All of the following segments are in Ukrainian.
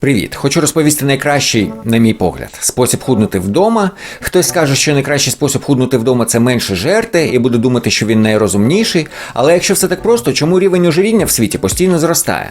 Привіт! Хочу розповісти найкращий, на мій погляд, спосіб худнути вдома. Хтось скаже, що найкращий спосіб худнути вдома це менше жерти, і буде думати, що він найрозумніший. Але якщо все так просто, чому рівень ожиріння в світі постійно зростає?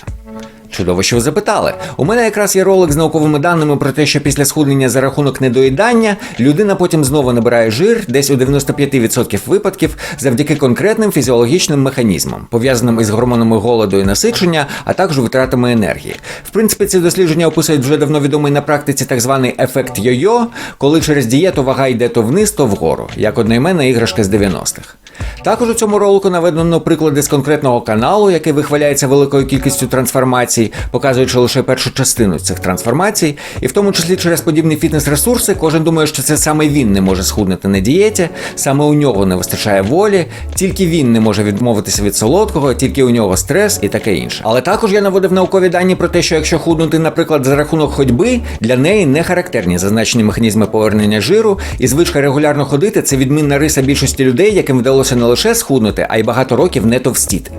Чудово, що ви запитали. У мене якраз є ролик з науковими даними про те, що після схуднення за рахунок недоїдання людина потім знову набирає жир десь у 95% випадків завдяки конкретним фізіологічним механізмам, пов'язаним із гормонами голоду і насичення, а також витратами енергії. В принципі, ці дослідження описують вже давно відомий на практиці так званий ефект йо-йо, коли через дієту вага йде то вниз, то вгору, як одноіменна іграшка з 90-х. Також у цьому ролику наведено приклади з конкретного каналу, який вихваляється великою кількістю трансформацій, показуючи лише першу частину цих трансформацій, і в тому числі через подібні фітнес-ресурси, кожен думає, що це саме він не може схуднути на дієті, саме у нього не вистачає волі, тільки він не може відмовитися від солодкого, тільки у нього стрес і таке інше. Але також я наводив наукові дані про те, що якщо худнути, наприклад, за рахунок ходьби, для неї не характерні зазначені механізми повернення жиру, і звичка регулярно ходити це відмінна риса більшості людей, яким вдалося не лише схуднути, а й багато років не товстіти.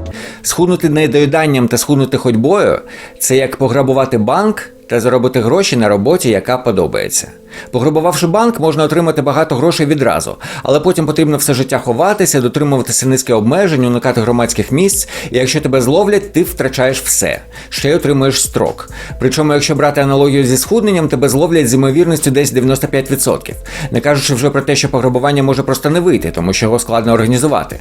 Схуднути недоїданням та схуднути ходьбою це як пограбувати банк та заробити гроші на роботі, яка подобається. Пограбувавши банк, можна отримати багато грошей відразу, але потім потрібно все життя ховатися, дотримуватися низки обмежень, уникати громадських місць. І якщо тебе зловлять, ти втрачаєш все. Ще й отримуєш строк. Причому, якщо брати аналогію зі схудненням, тебе зловлять з ймовірністю десь 95%. Не кажучи вже про те, що пограбування може просто не вийти, тому що його складно організувати.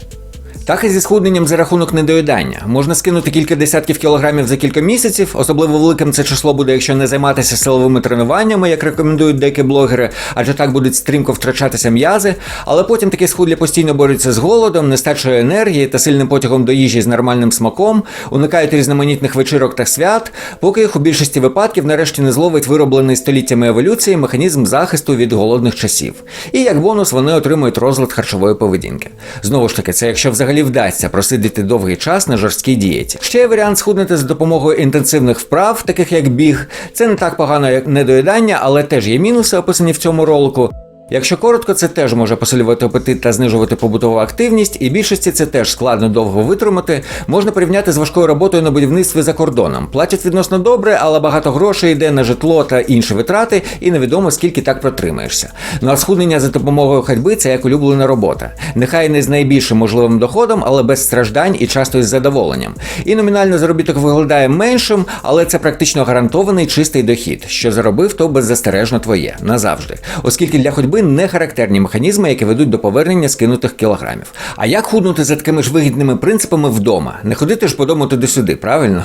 І зі схудненням за рахунок недоїдання. Можна скинути кілька десятків кілограмів за кілька місяців. Особливо великим це число буде, якщо не займатися силовими тренуваннями, як рекомендують деякі блогери, адже так будуть стрімко втрачатися м'язи. Але потім такі схудлі постійно борються з голодом, нестачою енергії та сильним потягом до їжі з нормальним смаком, уникають різноманітних вечірок та свят, поки їх у більшості випадків нарешті не зловить вироблений століттями еволюції механізм захисту від голодних часів. І як бонус вони отримують розлад харчової поведінки. Знову ж таки, це якщо взагалі вдасться просидіти довгий час на жорсткій дієті. Ще є варіант схуднути за допомогою інтенсивних вправ, таких як біг. Це не так погано, як недоїдання, але теж є мінуси, описані в цьому ролику. Якщо коротко, це теж може посилювати апетит та знижувати побутову активність, і більшості це теж складно довго витримати. Можна порівняти з важкою роботою на будівництві за кордоном. Платять відносно добре, але багато грошей йде на житло та інші витрати, і невідомо скільки так протримаєшся. Ну а схуднення за допомогою ходьби це як улюблена робота. Нехай не з найбільшим можливим доходом, але без страждань і часто із задоволенням. І номінально заробіток виглядає меншим, але це практично гарантований чистий дохід. Що заробив, то беззастережно твоє назавжди, оскільки для ходьби не характерні механізми, які ведуть до повернення скинутих кілограмів. А як худнути за такими ж вигідними принципами вдома? Не ходити ж по дому туди-сюди, правильно?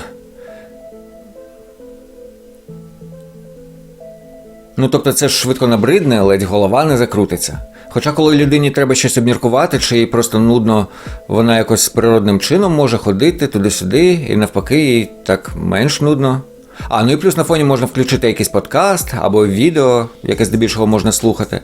Ну тобто це ж швидко набридне, ледь голова не закрутиться. Хоча, коли людині треба щось обміркувати, чи їй просто нудно, вона якось природним чином може ходити туди-сюди, і навпаки, їй так менш нудно. А, ну і плюс на фоні можна включити якийсь подкаст або відео, яке здебільшого можна слухати.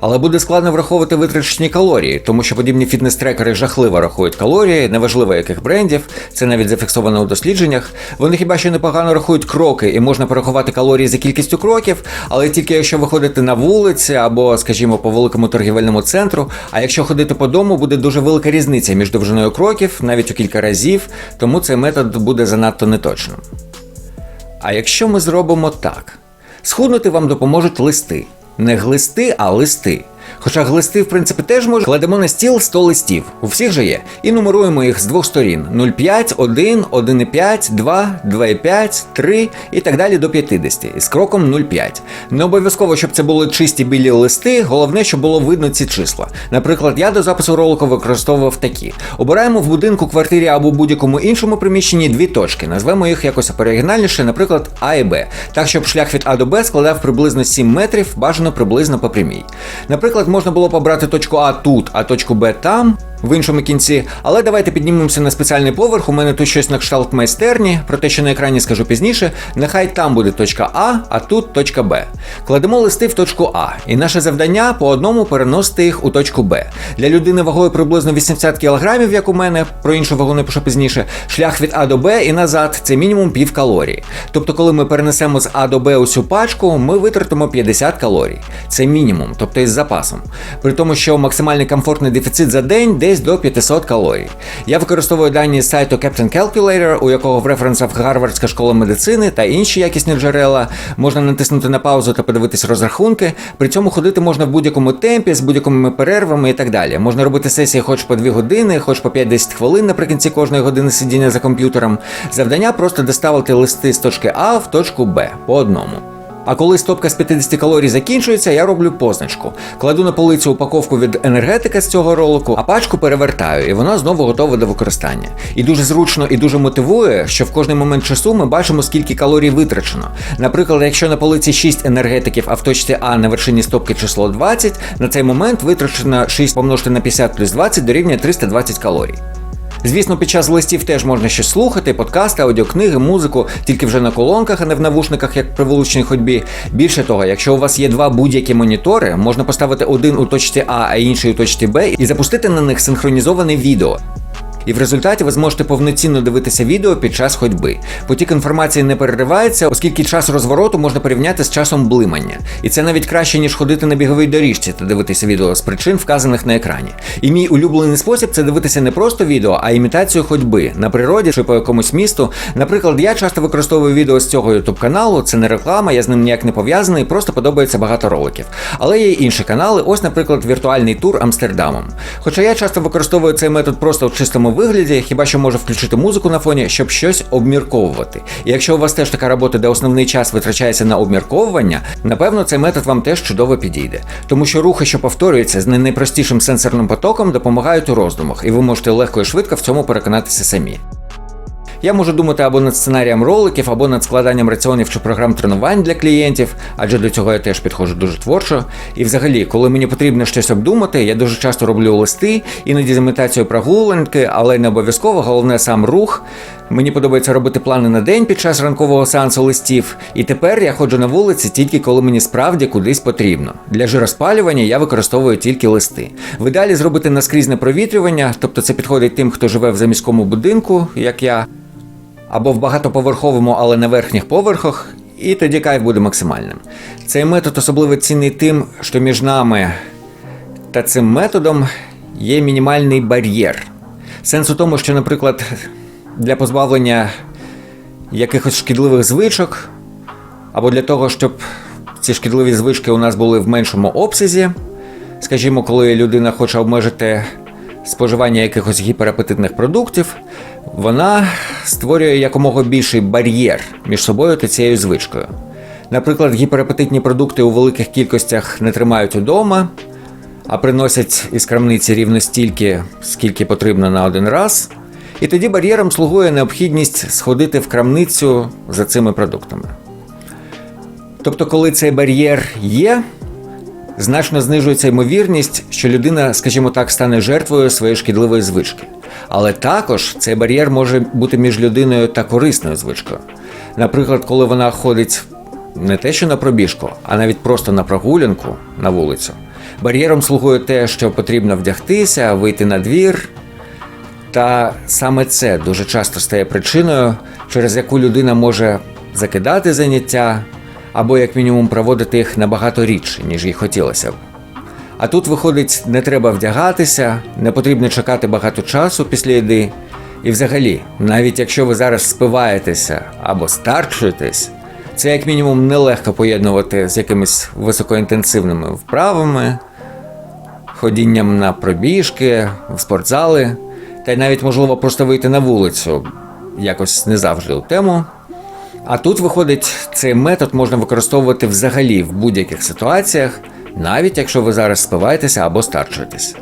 Але буде складно враховувати витрачені калорії, тому що подібні фітнес-трекери жахливо рахують калорії, неважливо яких брендів, це навіть зафіксовано у дослідженнях. Вони хіба що непогано рахують кроки, і можна порахувати калорії за кількістю кроків, але тільки якщо виходити на вулиці або, скажімо, по великому торгівельному центру. А якщо ходити по дому, буде дуже велика різниця між довжиною кроків, навіть у кілька разів, тому цей метод буде занадто неточним. А якщо ми зробимо так: схуднути вам допоможуть листи. Не глисти, а листи. Хоча глисти, в принципі, теж можуть. Кладемо на стіл 100 листів. У всіх же є. І нумеруємо їх з двох сторін: 0,5, 1, 1,5, 2, 2,5, 3 і так далі до 50. Із кроком 0,5. Не обов'язково, щоб це були чисті білі листи, головне, щоб було видно ці числа. Наприклад, я до запису ролику використовував такі: обираємо в будинку, квартирі або будь-якому іншому приміщенні дві точки. Назвемо їх якось оригінальніше, наприклад, А і Б. Так, щоб шлях від А до Б складав приблизно 7 метрів, бажано приблизно по прямій. Наприклад, можна було побрати точку А тут, а точку Б там. В іншому кінці, але давайте піднімемося на спеціальний поверх. У мене тут щось на кшталт майстерні, про те, що на екрані скажу пізніше. Нехай там буде точка А, а тут точка Б. Кладемо листи в точку А, і наше завдання по одному переносити їх у точку Б. Для людини вагою приблизно 80 кг, як у мене, про іншу вагу не пишу пізніше. Шлях від А до Б і назад це мінімум пів калорії. Тобто, коли ми перенесемо з А до Б усю пачку, ми витратимо 50 калорій. Це мінімум, тобто із запасом. При тому, що максимальний комфортний дефіцит за день десь до 500 калорій. Я використовую дані з сайту Captain Calculator, у якого в референсах Гарвардська школа медицини та інші якісні джерела. Можна натиснути на паузу та подивитись розрахунки. При цьому ходити можна в будь-якому темпі, з будь-якими перервами і так далі. Можна робити сесії хоч по 2 години, хоч по 5-10 хвилин наприкінці кожної години сидіння за комп'ютером. Завдання просто доставити листи з точки А в точку Б по одному. А коли стопка з 50 калорій закінчується, я роблю позначку. Кладу на полицю упаковку від енергетика з цього ролику, а пачку перевертаю, і вона знову готова до використання. І дуже зручно і дуже мотивує, що в кожний момент часу ми бачимо, скільки калорій витрачено. Наприклад, якщо на полиці 6 енергетиків, а в точці А на вершині стопки число 20, на цей момент витрачено 6 помножити на 50 плюс 20 дорівнює 320 калорій. Звісно, під час листів теж можна щось слухати, подкасти, аудіокниги, музику, тільки вже на колонках, а не в навушниках, як при вуличній ходьбі. Більше того, якщо у вас є два будь-які монітори, можна поставити один у точці А, а інший у точці Б і запустити на них синхронізоване відео. І в результаті ви зможете повноцінно дивитися відео під час ходьби. Потік інформації не переривається, оскільки час розвороту можна порівняти з часом блимання. І це навіть краще, ніж ходити на біговій доріжці та дивитися відео з причин, вказаних на екрані. І мій улюблений спосіб це дивитися не просто відео, а імітацію ходьби на природі чи по якомусь місту. Наприклад, я часто використовую відео з цього youtube каналу, це не реклама, я з ним ніяк не пов'язаний, просто подобається багато роликів. Але є й інші канали, ось, наприклад, віртуальний тур Амстердамом. Хоча я часто використовую цей метод просто в чистому вигляді, хіба що може включити музику на фоні, щоб щось обмірковувати. І якщо у вас теж така робота, де основний час витрачається на обмірковування, напевно, цей метод вам теж чудово підійде. Тому що рухи, що повторюються з найпростішим сенсорним потоком, допомагають у роздумах, і ви можете легко і швидко в цьому переконатися самі. Я можу думати або над сценарієм роликів, або над складанням раціонів чи програм тренувань для клієнтів, адже до цього я теж підходжу дуже творчо. І взагалі, коли мені потрібно щось обдумати, я дуже часто роблю листи, іноді з імітацією прогулянки, але не обов'язково, головне сам рух. Мені подобається робити плани на день під час ранкового сеансу листів, і тепер я ходжу на вулиці тільки коли мені справді кудись потрібно. Для жироспалювання я використовую тільки листи. В ідеалі зробити наскрізне провітрювання, тобто це підходить тим, хто живе в заміському будинку, як я або в багатоповерховому, але на верхніх поверхах, і тоді кайф буде максимальним. Цей метод особливо цінний тим, що між нами та цим методом є мінімальний бар'єр. Сенс у тому, що, наприклад, для позбавлення якихось шкідливих звичок, або для того, щоб ці шкідливі звички у нас були в меншому обсязі, скажімо, коли людина хоче обмежити споживання якихось гіперапетитних продуктів, вона створює якомога більший бар'єр між собою та цією звичкою. Наприклад, гіперапетитні продукти у великих кількостях не тримають удома, а приносять із крамниці рівно стільки, скільки потрібно на один раз. І тоді бар'єром слугує необхідність сходити в крамницю за цими продуктами. Тобто, коли цей бар'єр є, значно знижується ймовірність, що людина, скажімо так, стане жертвою своєї шкідливої звички. Але також цей бар'єр може бути між людиною та корисною звичкою. Наприклад, коли вона ходить не те, що на пробіжку, а навіть просто на прогулянку на вулицю. Бар'єром слугує те, що потрібно вдягтися, вийти на двір. Та саме це дуже часто стає причиною, через яку людина може закидати заняття або, як мінімум, проводити їх набагато рідше, ніж їй хотілося б. А тут, виходить, не треба вдягатися, не потрібно чекати багато часу після їди. І взагалі, навіть якщо ви зараз спиваєтеся або старчуєтесь, це як мінімум нелегко поєднувати з якимись високоінтенсивними вправами, ходінням на пробіжки, в спортзали, та й навіть можливо просто вийти на вулицю якось не завжди у тему. А тут, виходить, цей метод можна використовувати взагалі в будь-яких ситуаціях, навіть якщо ви зараз спиваєтеся або старчуєтесь.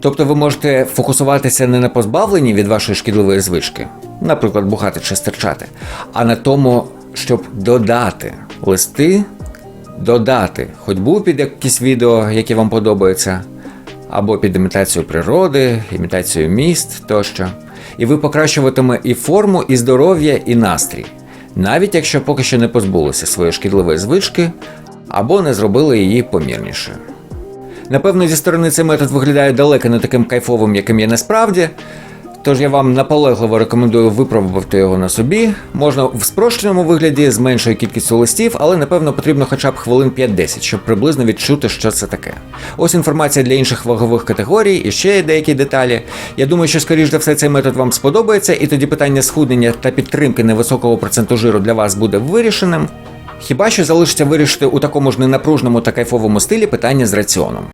Тобто ви можете фокусуватися не на позбавленні від вашої шкідливої звички, наприклад, бухати чи стерчати, а на тому, щоб додати листи, додати ходьбу під якісь відео, які вам подобаються, або під імітацію природи, імітацію міст тощо. І ви покращуватиме і форму, і здоров'я, і настрій, навіть якщо поки що не позбулися своєї шкідливої звички або не зробили її помірнішою. Напевно, зі сторони цей метод виглядає далеко не таким кайфовим, яким є насправді. Тож я вам наполегливо рекомендую випробувати його на собі. Можна в спрощеному вигляді з меншою кількістю листів, але напевно потрібно хоча б хвилин 5-10, щоб приблизно відчути, що це таке. Ось інформація для інших вагових категорій і ще деякі деталі. Я думаю, що скоріш за все цей метод вам сподобається, і тоді питання схуднення та підтримки невисокого проценту жиру для вас буде вирішеним. Хіба що залишиться вирішити у такому ж ненапружному та кайфовому стилі питання з раціоном.